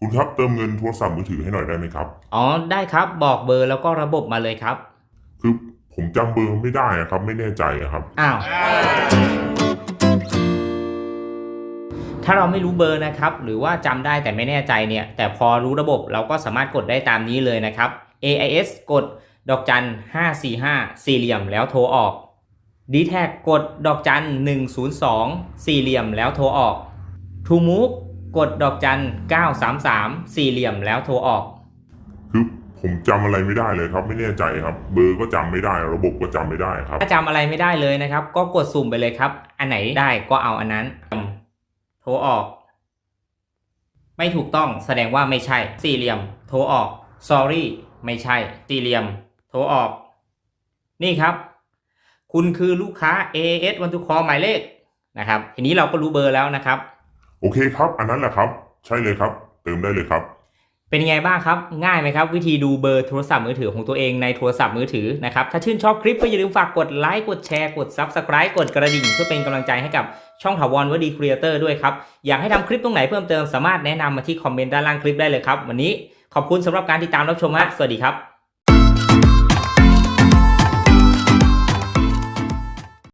คุณครับเติมเงินโทรศัพท์มือถือให้หน่อยได้ไหมครับ อ๋อได้ครับบอกเบอร์แล้วก็ระบบมาเลยครับ คือผมจำเบอร์ไม่ได้อะครับ ไม่แน่ใจอะครับ อ้าว ถ้าเราไม่รู้เบอร์นะครับ หรือว่าจำได้แต่ไม่แน่ใจเนี่ย แต่พอรู้ระบบเราก็สามารถกดได้ตามนี้เลยนะครับ AIS กด ดอกจัน 545 สี่เหลี่ยมแล้วโทรออก d t แทกดดอกจัน 102 สี่เหลี่ยมแล้วโทรออก True Move กดดอกจัน 933 สี่เหลี่ยมแล้วโทรออก คือผมจำอะไรไม่ได้เลยครับ ไม่แน่ใจครับ เบอร์ก็จำไม่ได้ ระบบก็จำไม่ได้ครับ ถ้าจำอะไรไม่ได้เลยนะครับ ก็กดสุ่มไปเลยครับ อันไหนได้ก็เอาอันนั้น โทรออก ไม่ถูกต้องแสดงว่าไม่ใช่ สี่เหลี่ยม โทรออก sorry ไม่ใช่ สี่เหลี่ยม โทรออก นี่ครับ คุณคือลูกค้า AS วันทุกคอหมายเลขนะครับ ทีนี้เราก็รู้เบอร์แล้วนะครับ โอเคครับ อันนั้นแหละครับ ใช่เลยครับ เติมได้เลยครับ เป็นยังไงบ้างครับ ง่ายไหมครับ วิธีดูเบอร์โทรศัพท์มือถือของตัวเองในโทรศัพท์มือถือนะครับ ถ้าชื่นชอบคลิปก็อย่าลืมฝากกดไลค์ กดแชร์ กด Subscribe กดกระดิ่งเพื่อเป็นกำลังใจให้กับช่องถาวรวดีครีเอเตอร์ด้วยครับ อยากให้ทำคลิปตรงไหนเพิ่มเติมสามารถแนะนำมาที่คอมเมนต์ด้านล่างคลิปได้เลยครับ วันนี้ขอบคุณสำหรับการติดตามรับชมฮะสวัสดีครับ